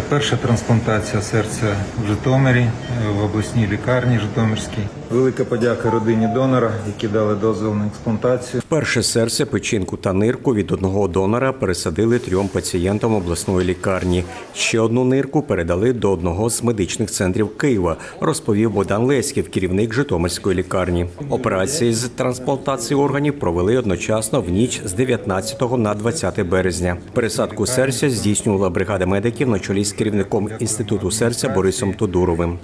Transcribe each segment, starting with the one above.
Перша трансплантація серця в Житомирі, е, в обласній лікарні Житомирській. Велика подяка родині донора, які дали дозвіл на експлантацію. Перше серце, печінку та нирку від одного донора пересадили трьом пацієнтам обласної лікарні. Ще одну нирку передали до одного з медичних центрів Києва, розповів Богдан Леськів, керівник Житомирської лікарні. Операції з трансплантації органів провели одночасно в ніч з 19 на 20 березня. Пересадку серця здійснювала бригада медиків на чолі з керівником інституту серця Борисом Тодуровим.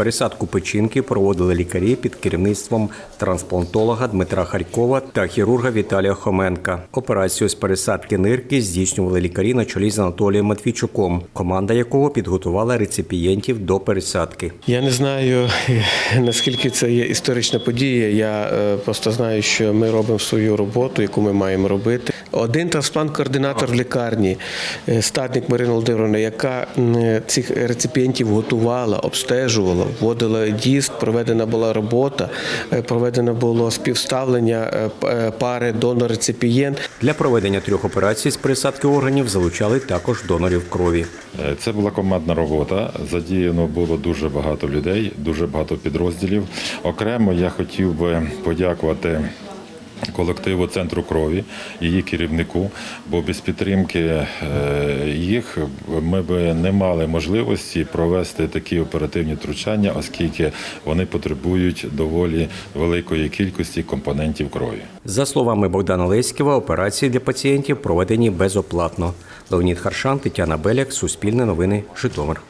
Пересадку печінки проводили лікарі під керівництвом трансплантолога Дмитра Харькова та хірурга Віталія Хоменка. Операцію з пересадки нирки здійснювали лікарі на чолі з Анатолієм Матвійчуком, команда якого підготувала реципієнтів до пересадки. Я не знаю наскільки це є історична подія. Я е, просто знаю, що ми робимо свою роботу, яку ми маємо робити. Один трансплант-координатор в лікарні, е, статник Марина Володимировна, яка цих реципієнтів готувала, обстежувала, вводила диск, проведена була робота, е, проведено було співставлення е, е, пари донор-реципієнт. Для проведення трьох операцій з пересадки органів залучали також донорів крові. Це була командна робота. Задіяно було дуже багато людей, дуже багато підрозділів. Окремо я хотів би подякувати. Колективу центру крові, її керівнику, бо без підтримки е, їх ми би не мали можливості провести такі оперативні втручання, оскільки вони потребують доволі великої кількості компонентів крові. За словами Богдана Леськіва, операції для пацієнтів проведені безоплатно. Леонід Харшан, Тетяна Беляк, Суспільне новини, Житомир.